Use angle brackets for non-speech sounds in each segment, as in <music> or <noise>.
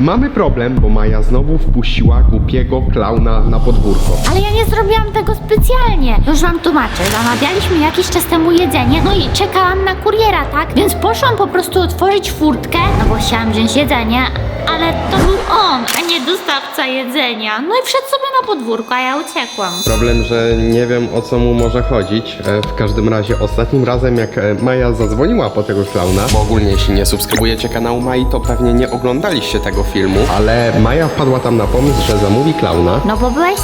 mamy problem, bo Maja znowu wpuściła głupiego klauna na podwórko. Ale ja nie zrobiłam tego specjalnie. Już wam tłumaczę. Zamawialiśmy jakiś czas temu jedzenie, no i czekałam na kuriera, tak? Więc poszłam po prostu otworzyć furtkę, no bo chciałam wziąć jedzenie, ale to był on, a nie dostawca jedzenia. No i wszedł sobie na podwórko, a ja uciekłam. Problem, że nie wiem o co mu może chodzić. E, W każdym razie ostatnim razem jak e, Maja zadzwoniła po tego klauna, bo ogólnie jeśli nie subskrybujecie kanału Mai, to pewnie nie oglądaliście tego filmu, ale Maja wpadła tam na pomysł, że zamówi klauna. No bo byłeś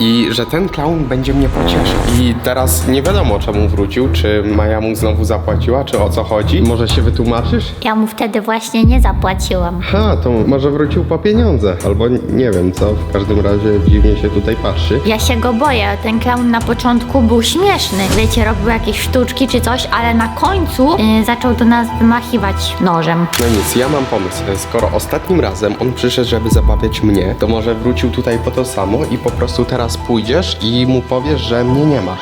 I że ten klaun będzie mnie pocieszył. I teraz nie wiadomo czemu wrócił, czy Maja mu znowu zapłaciła, czy o co chodzi. Może się wytłumaczysz? Ja mu wtedy właśnie nie zapłaciłam. Ha, to może wrócił po pieniądze, albo nie wiem co, w każdym razie dziwnie się tutaj patrzy. Ja się go boję. Ten klaun na początku był śmieszny. Wiecie, robił jakieś sztuczki czy coś, ale na końcu yy, zaczął do nas wymachiwać nożem. No nic, ja mam pomysł. Skoro ostatnim razem on przyszedł, żeby zabawiać mnie, to może wrócił tutaj po to samo i po prostu teraz pójdziesz i mu powiesz, że mnie nie ma.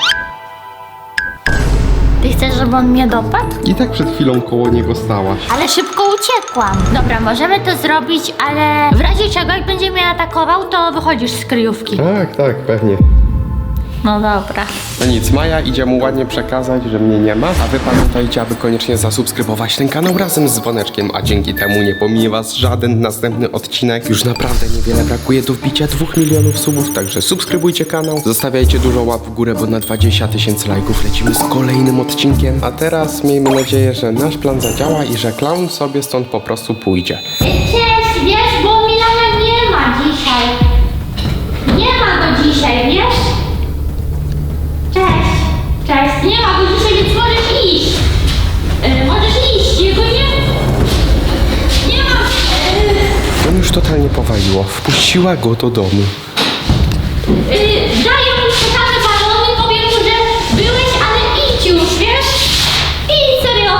Ty chcesz, żeby on mnie dopadł? I tak przed chwilą koło niego stałaś. Ale szybko uciekłam. Dobra, możemy to zrobić, ale w razie czego, jak będzie mnie atakował, to wychodzisz z kryjówki. Tak, tak, pewnie. No dobra. No nic, Maja idzie mu ładnie przekazać, że mnie nie ma, a wy pamiętajcie, aby koniecznie zasubskrybować ten kanał razem z dzwoneczkiem, a dzięki temu nie pominie was żaden następny odcinek. Już naprawdę niewiele brakuje do wbicia 2 milionów subów, także subskrybujcie kanał, zostawiajcie dużo łap w górę, bo na 20 tysięcy lajków lecimy z kolejnym odcinkiem. A teraz miejmy nadzieję, że nasz plan zadziała i że clown sobie stąd po prostu pójdzie. Cześć, wiesz, bo Milana nie ma dzisiaj. Nie ma go dzisiaj, wiesz? Totalnie powaliło, wpuściła go do domu. daję mu przekazę balony, powiem mu, że byłeś, ale idź już, wiesz? Idź, serio.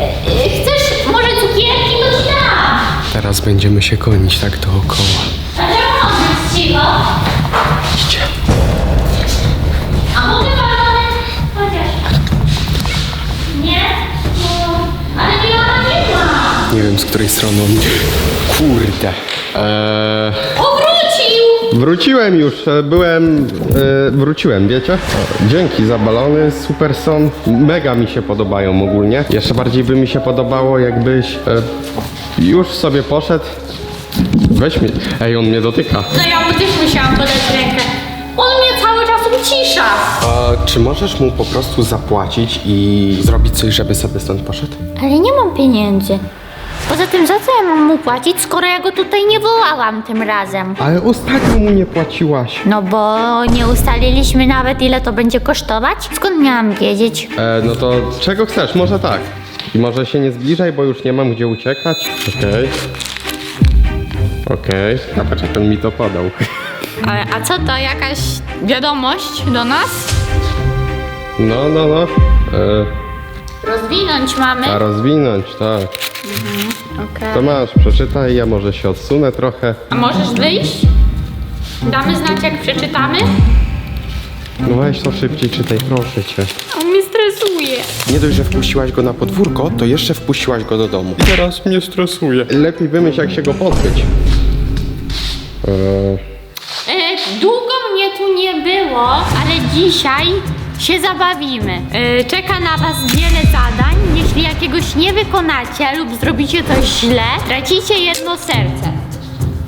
E, e, chcesz może cukierki, to ci dam. Teraz będziemy się gonić tak dookoła. Dlaczego on być cicho? Idźcie. Wiem z której strony on. Kurde. Eee, Powrócił! wróciłem już, e, byłem. E, wróciłem, wiecie? O, dzięki za balony, super są. Mega mi się podobają ogólnie. Jeszcze bardziej by mi się podobało, jakbyś e, już sobie poszedł. Weź mnie. Ej, on mnie dotyka. No ja mu też musiałam podać rękę. On mnie cały czas ucisza. A, czy możesz mu po prostu zapłacić i zrobić coś, żeby sobie stąd poszedł? Ale nie mam pieniędzy. Poza tym za co ja mam mu płacić, skoro ja go tutaj nie wołałam tym razem? Ale ostatnio mu nie płaciłaś. No bo nie ustaliliśmy nawet ile to będzie kosztować? Skąd miałam wiedzieć? E, no to czego chcesz? Może tak. I może się nie zbliżaj, bo już nie mam gdzie uciekać. Okej. Okej. A patrz jak on mi to podał. A, a co to, jakaś wiadomość do nas? No, no, no. E, Rozwinąć mamy. a rozwinąć, tak. Okej. To masz, przeczytaj, ja może się odsunę trochę. A możesz wyjść? Damy znać, jak przeczytamy? No weź to szybciej czytaj, proszę cię. On mnie stresuje. Nie dość, że wpuściłaś go na podwórko, to jeszcze wpuściłaś go do domu. I teraz mnie stresuje. Lepiej wymyśl, jak się go pozbyć. Eee, E, długo mnie tu nie było, ale dzisiaj się zabawimy. E, czeka na Was wiele zadań. Jeśli jakiegoś nie wykonacie lub zrobicie coś źle, tracicie jedno serce.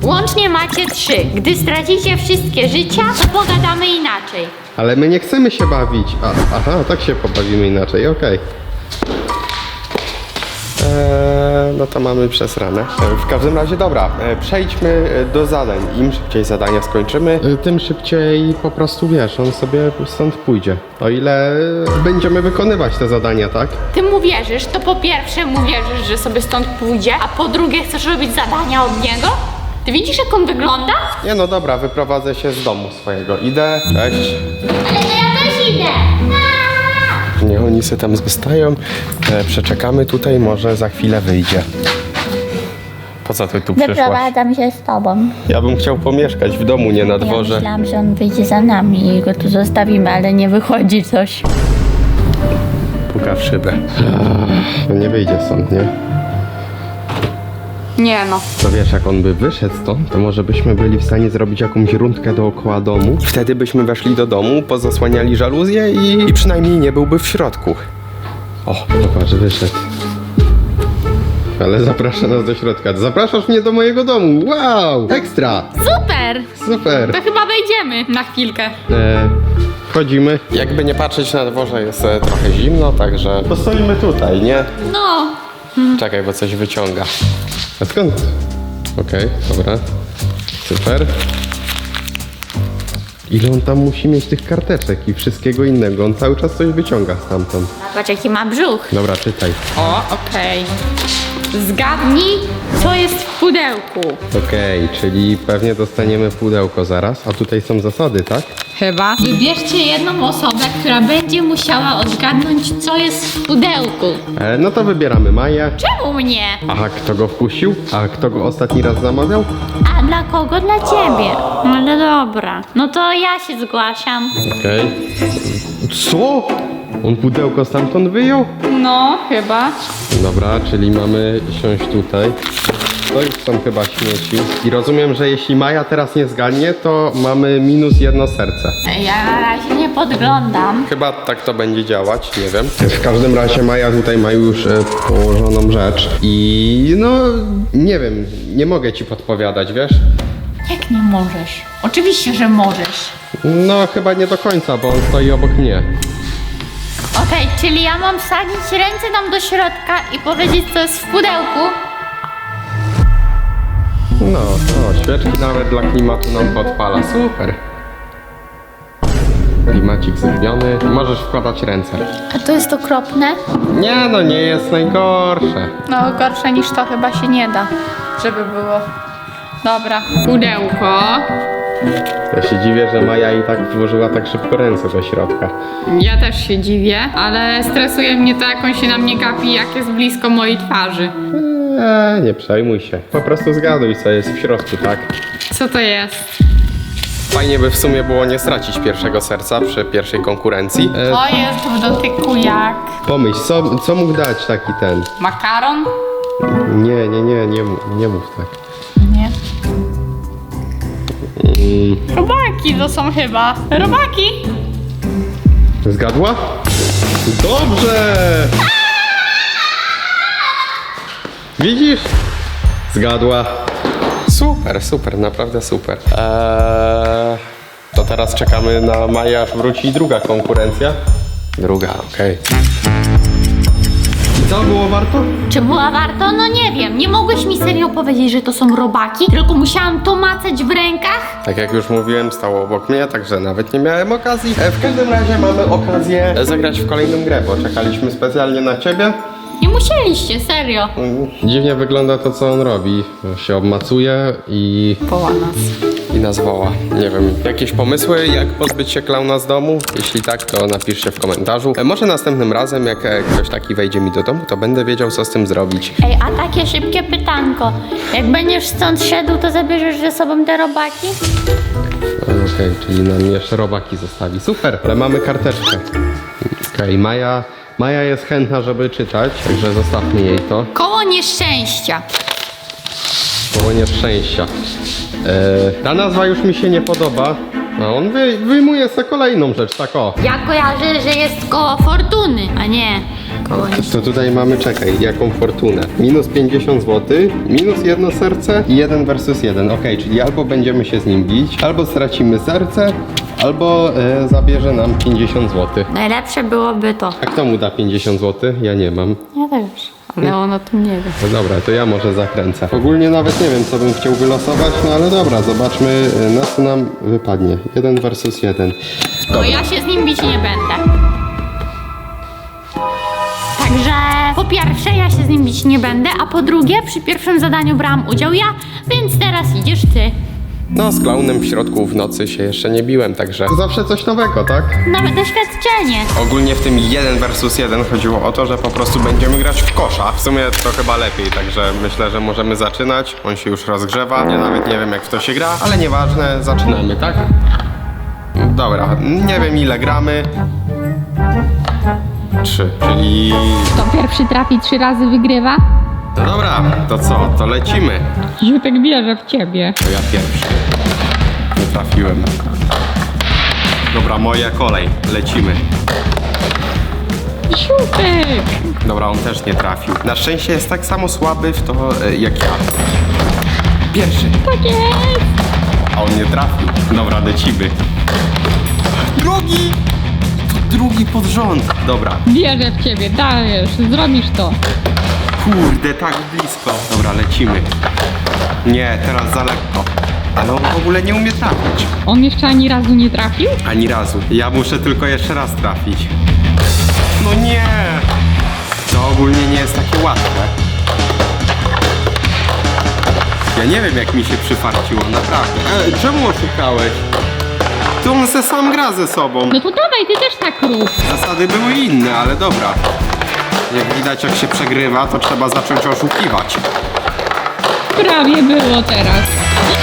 Łącznie macie trzy. Gdy stracicie wszystkie życia, to pogadamy inaczej. ale my nie chcemy się bawić. A, aha, tak się pobawimy inaczej, okej. Eee, no to mamy przesrane. E, W każdym razie dobra, e, przejdźmy e, do zadań. Im szybciej zadania skończymy, tym szybciej po prostu wiesz, on sobie stąd pójdzie. O ile będziemy wykonywać te zadania, tak? Ty mu wierzysz, to po pierwsze mu wierzysz, że sobie stąd pójdzie, a po drugie chcesz robić zadania od niego? Ty widzisz, jak on wygląda? Nie no dobra, wyprowadzę się z domu swojego. Idę, cześć. Ale to ja też idę. Nie, oni se tam zostają. E, przeczekamy tutaj, może za chwilę wyjdzie. Po co ty tu przyszłaś? Wyprowadzam się z tobą. Ja bym chciał pomieszkać w domu, nie na Ja dworze. myślałam, że on wyjdzie za nami i go tu zostawimy, ale nie wychodzi coś. Puka w szybę. No nie wyjdzie stąd, nie? Nie no. To wiesz, jak on by wyszedł stąd, to może byśmy byli w stanie zrobić jakąś rundkę dookoła domu. I wtedy byśmy weszli do domu, pozasłaniali żaluzję i, i przynajmniej nie byłby w środku. O, zobacz, wyszedł. Ale zaprasza nas do środka. Zapraszasz mnie do mojego domu. Wow! Ekstra! Super! Super! To chyba wejdziemy na chwilkę. E, wchodzimy. Jakby nie patrzeć na dworze, jest e, trochę zimno, także postoimy tutaj, nie? No. Czekaj, bo coś wyciąga. A skąd? Okej, dobra. Super. Ile on tam musi mieć tych karteczek i wszystkiego innego? On cały czas coś wyciąga stamtąd. Patrz jaki ma brzuch. Dobra, czytaj. O, okej. Zgadnij, co jest w pudełku. Okej, czyli pewnie dostaniemy pudełko zaraz, a tutaj są zasady, tak? Chyba. Wybierzcie jedną osobę, która będzie musiała odgadnąć, co jest w pudełku. E, no to wybieramy Maję. Czemu mnie? A kto go wkusił? A kto go ostatni raz zamawiał? A dla kogo? Dla ciebie. No ale dobra. No to ja się zgłaszam. Okej. Co? On pudełko stamtąd wyjął? No, chyba. Dobra, czyli mamy siąść tutaj. To już są chyba śmieci. I rozumiem, że jeśli Maja teraz nie zgadnie, to mamy minus jedno serce. Ja na razie nie podglądam. Chyba tak to będzie działać, nie wiem. W każdym razie Maja tutaj ma już e, położoną rzecz i no nie wiem, nie mogę ci podpowiadać, wiesz? Jak nie możesz? Oczywiście, że możesz. No chyba nie do końca, bo on stoi obok mnie. Okej, czyli ja mam wsadzić ręce tam do środka i powiedzieć, co jest w pudełku? No, o, świeczki nawet dla klimatu nam podpala, super. Klimacik zrobiony. Możesz wkładać ręce. A to jest okropne? Nie no, nie jest najgorsze. No, gorsze niż to chyba się nie da, żeby było. Dobra, pudełko. Ja się dziwię, że Maja i tak włożyła tak szybko ręce do środka. Ja też się dziwię, ale stresuje mnie to, jak on się na mnie gapi, jak jest blisko mojej twarzy. Eee, nie przejmuj się. Po prostu zgaduj, co jest w środku, tak? Co to jest? Fajnie by w sumie było nie stracić pierwszego serca przy pierwszej konkurencji. E, To jest w dotyku jak pomyśl, co, co mógł dać taki ten? makaron? Nie, nie, nie, nie, mów- nie mów tak. Nie. Robaki to są chyba. Robaki? Zgadła? Dobrze! Widzisz? Zgadła. Super, super, naprawdę super. Eee, to teraz czekamy na Maję, aż wróci druga konkurencja. Druga, okej. I co, było warto? Czy była warto? No nie wiem. Nie mogłeś mi serio powiedzieć, że to są robaki, tylko musiałam to macać w rękach? Tak jak już mówiłem, stało obok mnie, także nawet nie miałem okazji. E, w każdym razie mamy okazję zagrać w kolejną grę, bo czekaliśmy specjalnie na ciebie. Nie musieliście, serio. Mm, Dziwnie wygląda to, co on robi. Się obmacuje i, Poła nas. I nas woła. Nie wiem, jakieś pomysły, jak pozbyć się klauna z domu? Jeśli tak, to napiszcie w komentarzu. E, Może następnym razem, jak e, ktoś taki wejdzie mi do domu, to będę wiedział, co z tym zrobić. Ej, a takie szybkie pytanko. Jak będziesz stąd szedł, to zabierzesz ze sobą te robaki? Okej, czyli nam jeszcze robaki zostawi. Super, ale mamy karteczkę. Okej, Maja, Maja jest chętna, żeby czytać, także zostawmy jej to. Koło nieszczęścia. Koło nieszczęścia. E, ta nazwa już mi się nie podoba. A on wy, wyjmuje sobie kolejną rzecz, tak o. Ja kojarzę, że jest koło fortuny, a nie koło nie. To tutaj mamy, czekaj, jaką fortunę. Minus 50 zł, minus jedno serce i jeden versus jeden. Okej, czyli albo będziemy się z nim bić, albo stracimy serce, albo e, zabierze nam 50 zł. Najlepsze byłoby to. A kto mu da 50 zł? Ja nie mam. Też. Ale on o tym nie wie. No dobra, to ja może zakręcę. Ogólnie nawet nie wiem, co bym chciał wylosować, no ale dobra, zobaczmy, e, na co nam wypadnie. Jeden versus jeden. No ja się z nim bić nie będę. Także po pierwsze ja się z nim bić nie będę, a po drugie przy pierwszym zadaniu brałam udział ja, więc teraz idziesz ty. No, z klaunem w środku w nocy się jeszcze nie biłem, także... Zawsze coś nowego, tak? Nowe doświadczenie. Ogólnie w tym 1 versus 1 chodziło o to, że po prostu będziemy grać w kosza. W sumie to chyba lepiej, także myślę, że możemy zaczynać. On się już rozgrzewa. Ja nawet nie wiem jak w to się gra, ale nieważne, zaczynamy, tak? Dobra, nie wiem ile gramy. Trzy, czyli... Kto pierwszy trafi trzy razy wygrywa? No dobra, to co? To lecimy. Ziutek wierzę w ciebie. To ja pierwszy. Nie trafiłem. Dobra, moja kolej. Lecimy. Ziutek! Dobra, on też nie trafił. Na szczęście jest tak samo słaby w to e, jak ja. Pierwszy. Tak jest! A on nie trafił. Dobra, lecimy. Drugi! To drugi pod rząd. Dobra. Wierzę w ciebie, dajesz, zrobisz to. Kurde, tak blisko. Dobra, lecimy. Nie, teraz za lekko. Ale on w ogóle nie umie trafić. On jeszcze ani razu nie trafił? Ani razu. Ja muszę tylko jeszcze raz trafić. No nie! To ogólnie nie jest takie łatwe. Ja nie wiem jak mi się przyfarciło, naprawdę. E, czemu oszukałeś? To on se sam gra ze sobą. No to dawaj, ty też tak rób. Zasady były inne, ale dobra. Jak widać jak się przegrywa, to trzeba zacząć oszukiwać. Prawie było teraz.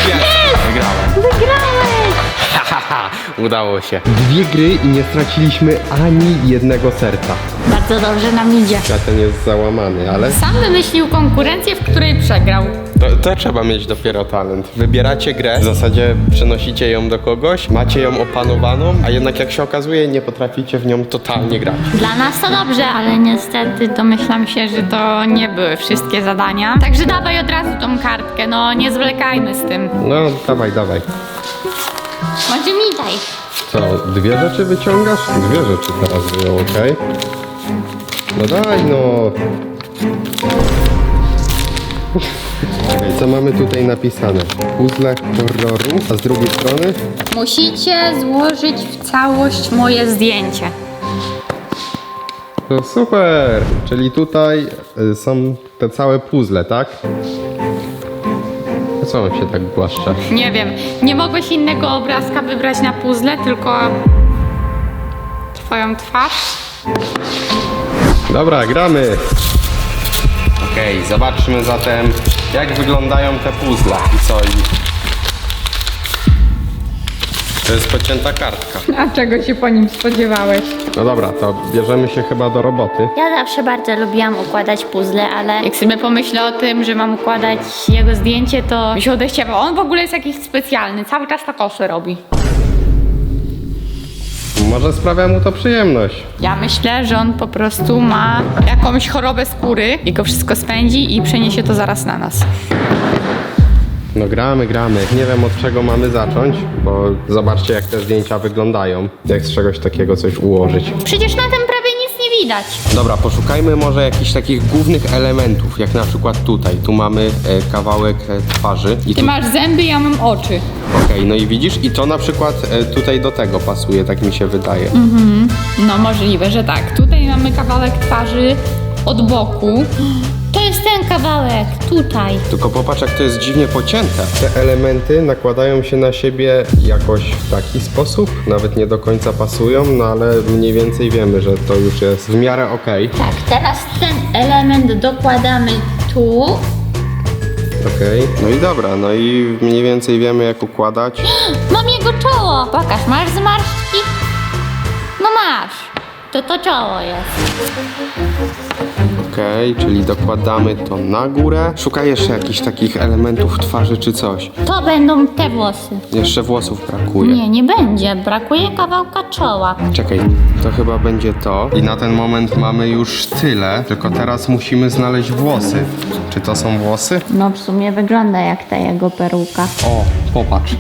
Jest! Wygrałem. Wygrałeś! Haha, udało się. Dwie gry i nie straciliśmy ani jednego serca. Bardzo dobrze nam idzie. Ja ten jest załamany, ale Sam wymyślił konkurencję, w której przegrał. To, to trzeba mieć dopiero talent. Wybieracie grę, w zasadzie przenosicie ją do kogoś, macie ją opanowaną, a jednak jak się okazuje, nie potraficie w nią totalnie grać. Dla nas to dobrze, ale niestety domyślam się, że to nie były wszystkie zadania. Także dawaj od razu tą kartkę, no nie zwlekajmy z tym. No, dawaj, dawaj. Może mi daj. Co, dwie rzeczy wyciągasz? Dwie rzeczy teraz wyjął, okej? No daj no. Co mamy tutaj napisane? Puzzle horroru, a z drugiej strony? Musicie złożyć w całość moje zdjęcie. No super! Czyli tutaj y, są te całe puzzle, tak? A co on się tak głaszcza? Nie wiem, nie mogłeś innego obrazka wybrać na puzzle, tylko twoją twarz. Dobra, gramy! Okej, zobaczmy zatem jak wyglądają te puzzle i co i... To jest pocięta kartka. A czego się po nim spodziewałeś? No dobra, to bierzemy się chyba do roboty. Ja zawsze bardzo lubiłam układać puzzle, ale jak sobie pomyślę o tym, że mam układać jego zdjęcie, to mi się odechciewa. On w ogóle jest jakiś specjalny, cały czas takosy robi. Może sprawia mu to przyjemność. Ja myślę, że on po prostu ma jakąś chorobę skóry i go wszystko spędzi i przeniesie to zaraz na nas. No gramy, gramy. Nie wiem od czego mamy zacząć, bo zobaczcie jak te zdjęcia wyglądają. Jak z czegoś takiego coś ułożyć. Przecież na tym widać. Dobra, poszukajmy może jakichś takich głównych elementów, jak na przykład tutaj. Tu mamy e, kawałek e, twarzy. I Ty tu... masz zęby, ja mam oczy. Okej, no i widzisz? I to na przykład e, tutaj do tego pasuje, tak mi się wydaje. No możliwe, że tak. Tutaj mamy kawałek twarzy od boku. To jest ten kawałek, tutaj. Tylko popatrz jak to jest dziwnie pocięte. Te elementy nakładają się na siebie jakoś w taki sposób. Nawet nie do końca pasują, no ale mniej więcej wiemy, że to już jest w miarę okej. Tak, teraz ten element dokładamy tu. Okej. No i dobra, no i mniej więcej wiemy jak układać. <gasps> Mam jego czoło. Pokaż, masz zmarszczki? No masz. To to czoło jest. Okej, czyli dokładamy to na górę. Szukaj jeszcze jakichś takich elementów twarzy czy coś. To będą te włosy. Jeszcze włosów brakuje. Nie, nie będzie. Brakuje kawałka czoła. Czekaj, to chyba będzie to. I na ten moment mamy już tyle, tylko teraz musimy znaleźć włosy. Czy to są włosy? No w sumie wygląda jak ta jego peruka. O, popatrz.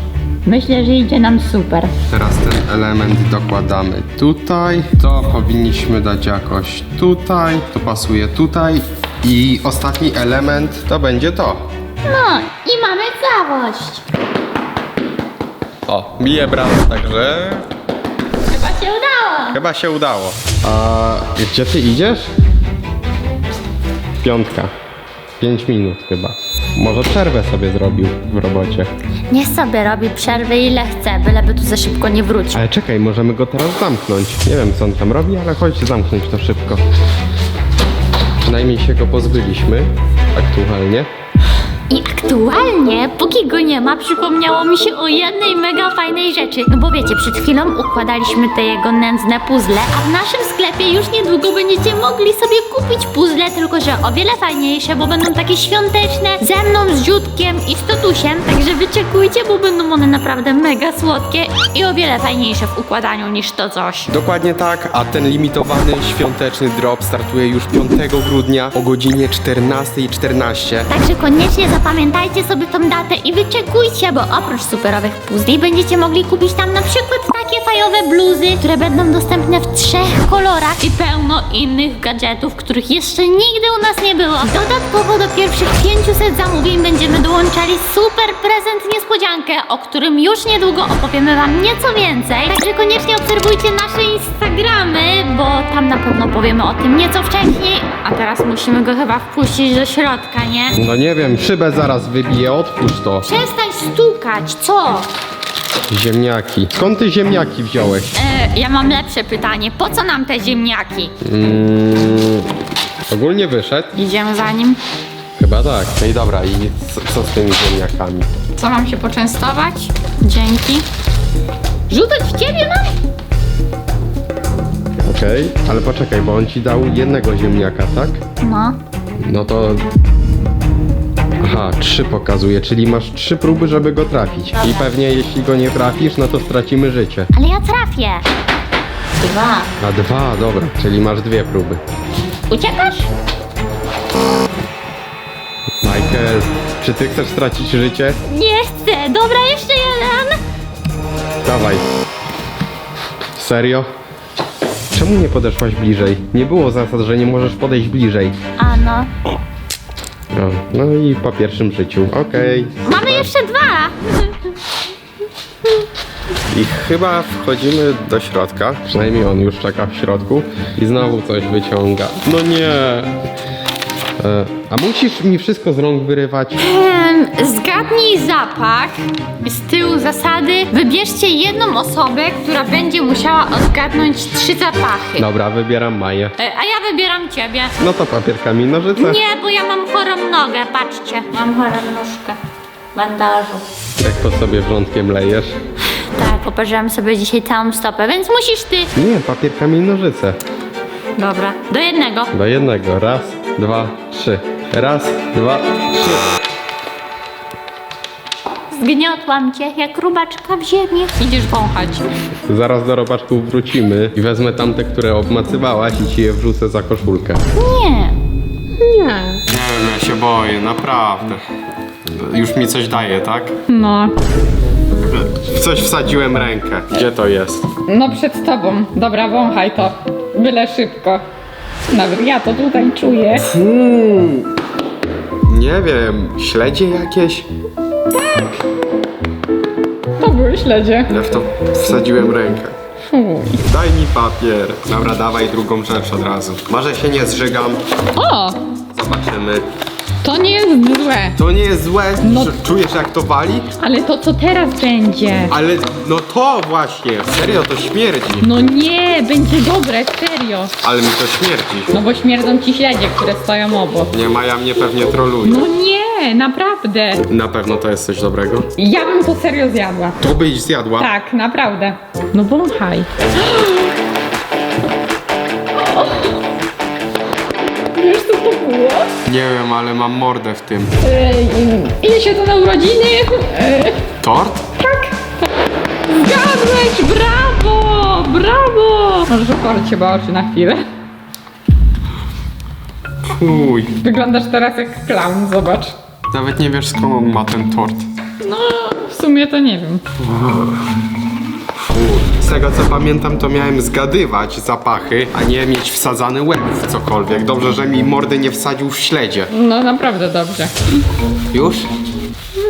Myślę, że idzie nam super. Teraz ten element dokładamy tutaj. To powinniśmy dać jakoś tutaj. To pasuje tutaj. I ostatni element to będzie to. No i mamy całość. O, bije bram, także Chyba się udało. chyba się udało. A gdzie ty idziesz? Piątka. Pięć minut chyba. Może przerwę sobie zrobił w robocie. Niech sobie robi przerwy ile chce, byleby tu za szybko nie wrócił. Ale czekaj, możemy go teraz zamknąć. Nie wiem co on tam robi, ale chodź zamknąć to szybko. Przynajmniej się go pozbyliśmy aktualnie. I aktualnie, póki go nie ma, przypomniało mi się o jednej mega fajnej rzeczy. No bo wiecie, przed chwilą układaliśmy te jego nędzne puzzle, a w naszym sklepie już niedługo będziecie mogli sobie kupić puzzle, tylko że o wiele fajniejsze, bo będą takie świąteczne ze mną, z Ziutkiem i z Totusiem. Także wyczekujcie, bo będą one naprawdę mega słodkie i o wiele fajniejsze w układaniu niż to coś. Dokładnie tak, a ten limitowany świąteczny drop startuje już 5 grudnia o godzinie 14.14. Także koniecznie zapamiętajcie sobie tą datę i wyczekujcie, bo oprócz superowych puzli będziecie mogli kupić tam na przykład takie fajowe bluzy, które będą dostępne w trzech kolorach i pełno innych gadżetów, których jeszcze nigdy u nas nie było. Dodatkowo do pierwszych 500 zamówień będziemy dołączali super prezent niespodziankę, o którym już niedługo opowiemy wam nieco więcej. Także koniecznie obserwujcie nasze Instagramy, bo tam na pewno powiemy o tym nieco wcześniej. A teraz musimy go chyba wpuścić do środka, nie? No nie wiem, szybę zaraz wybiję, otwórz to. Przestań stukać, co? Ziemniaki. Skąd ty ziemniaki wziąłeś? E, ja mam lepsze pytanie. Po co nam te ziemniaki? Mm, ogólnie wyszedł? Idziemy za nim. Chyba tak. No i dobra, i co, co z tymi ziemniakami? Co mam się poczęstować? Dzięki. Rzucać w ciebie mam? Okej, ale poczekaj, bo on ci dał jednego ziemniaka, tak? No. No to... Aha, trzy pokazuje, czyli masz trzy próby, żeby go trafić. I pewnie jeśli go nie trafisz, no to stracimy życie. Ale ja trafię. Dwa. A dwa, dobra, czyli masz dwie próby. Uciekasz? Michael, czy ty chcesz stracić życie? Nie chcę. Dobra, jeszcze jeden. Dawaj. Serio? Czemu nie podeszłaś bliżej? Nie było zasad, że nie możesz podejść bliżej. A no. No, no i po pierwszym życiu, okej. Mamy jeszcze dwa. I chyba wchodzimy do środka, przynajmniej on już czeka w środku i znowu coś wyciąga. No nie! E, a musisz mi wszystko z rąk wyrywać? Em, zgadnij zapach. Z tyłu zasady wybierzcie jedną osobę, która będzie musiała odgadnąć trzy zapachy. Dobra, wybieram Maję. E, A ja wybieram ciebie. No to papierkami nożyce. Nie, bo ja mam chorą nogę, patrzcie. Mam chorą nóżkę. Bandażu. Jak po sobie wrzątkiem lejesz? Tak, poparzyłam sobie dzisiaj całą stopę, więc musisz ty. Nie, papierkami nożyce. Dobra, do jednego. Do jednego. Raz, dwa, trzy. Raz, dwa, trzy. Zgniotłam cię jak rubaczka w ziemię. Idziesz wąchać. Zaraz do robaczków wrócimy i wezmę tamte, które obmacywałaś i ci je wrzucę za koszulkę. Nie. Nie. Nie wiem, ja się boję, naprawdę. Już mi coś daje, tak? No. W coś wsadziłem rękę. Gdzie to jest? No przed tobą. Dobra, wąchaj to. Byle szybko. Nawet ja to tutaj czuję. Fuu. Nie wiem, śledzie jakieś? To były śledzie. Ja w to wsadziłem rękę. Fuj. Daj mi papier. Dobra, dawaj drugą rzecz od razu. Może się nie zżygam. O! Zobaczymy. To nie jest złe. To nie jest złe. No- Czu- Czujesz jak to wali? Ale to co teraz będzie? Ale no to właśnie. Serio, to śmierdzi. No nie, będzie dobre, serio. Ale mi to śmierdzi. No bo śmierdzą ci śledzie, które stoją obok. Nie, Maja mnie pewnie troluje. No nie, naprawdę. Na pewno to jest coś dobrego. Ja bym to serio zjadła. To byś zjadła. Tak, naprawdę. No wąchaj. <gasps> Wiesz co to było? Nie wiem, ale mam mordę w tym. Ej, ile się to na urodziny? Ej, Tort? tak. Zgadłeś, brawo, brawo. Możesz otworzyć chyba oczy na chwilę. Fuj. Wyglądasz teraz jak clown, zobacz. Nawet nie wiesz skąd on ma ten tort. No, w sumie to nie wiem. Z tego co pamiętam, to miałem zgadywać zapachy, a nie mieć wsadzany łeb w cokolwiek. Dobrze, że mi mordy nie wsadził w śledzie. No naprawdę dobrze. Już?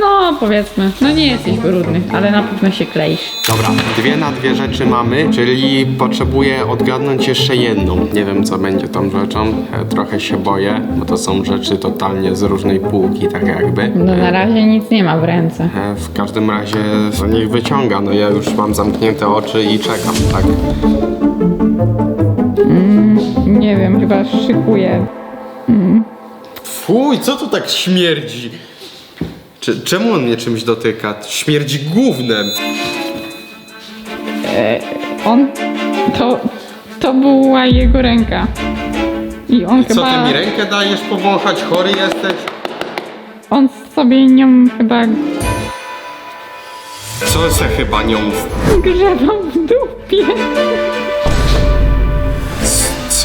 No, powiedzmy. No nie jesteś brudny, ale na pewno się kleisz. Dobra, dwie na dwie rzeczy mamy, czyli potrzebuję odgadnąć jeszcze jedną. Nie wiem, co będzie tą rzeczą. E, Trochę się boję, bo to są rzeczy totalnie z różnej półki, tak jakby. No na razie nic nie ma w ręce. E, W każdym razie no niech wyciąga, no ja już mam zamknięte oczy i czekam, tak? Nie wiem, chyba szykuję. Fuj, co tu tak śmierdzi? Czy, czemu on mnie czymś dotyka? Śmierdzi gównem. On to To była jego ręka. I on Co chyba. ty mi rękę dajesz powąchać? Chory jesteś? On sobie nią chyba Co se chyba nią... grzebał w dupie.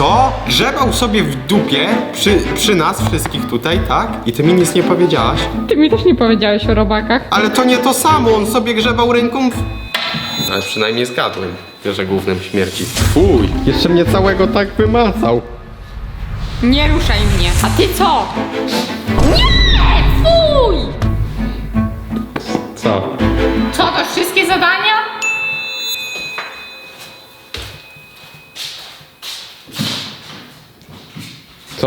Co? Grzebał sobie w dupie przy, przy nas wszystkich tutaj, tak? I ty mi nic nie powiedziałaś? Ty mi też nie powiedziałeś o robakach. Ale to nie to samo, on sobie grzebał ręką w... Ale przynajmniej zgadłem, że głównym śmierci. Fuj, jeszcze mnie całego tak wymacał. Nie ruszaj mnie. A ty co? Nie!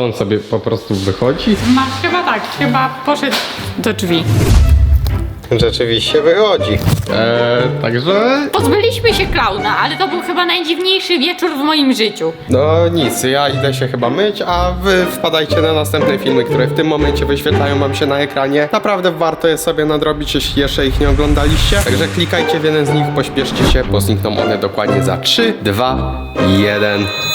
On sobie po prostu wychodzi? Masz chyba tak, chyba poszedł do drzwi. Rzeczywiście wychodzi. Eee, także... Pozbyliśmy się klauna, ale to był chyba najdziwniejszy wieczór w moim życiu. No nic, ja idę się chyba myć, a wy wpadajcie na następne filmy, które w tym momencie wyświetlają wam się na ekranie. Naprawdę warto je sobie nadrobić, jeśli jeszcze ich nie oglądaliście. Także klikajcie w jeden z nich, pośpieszcie się, bo znikną one dokładnie za 3, 2, 1.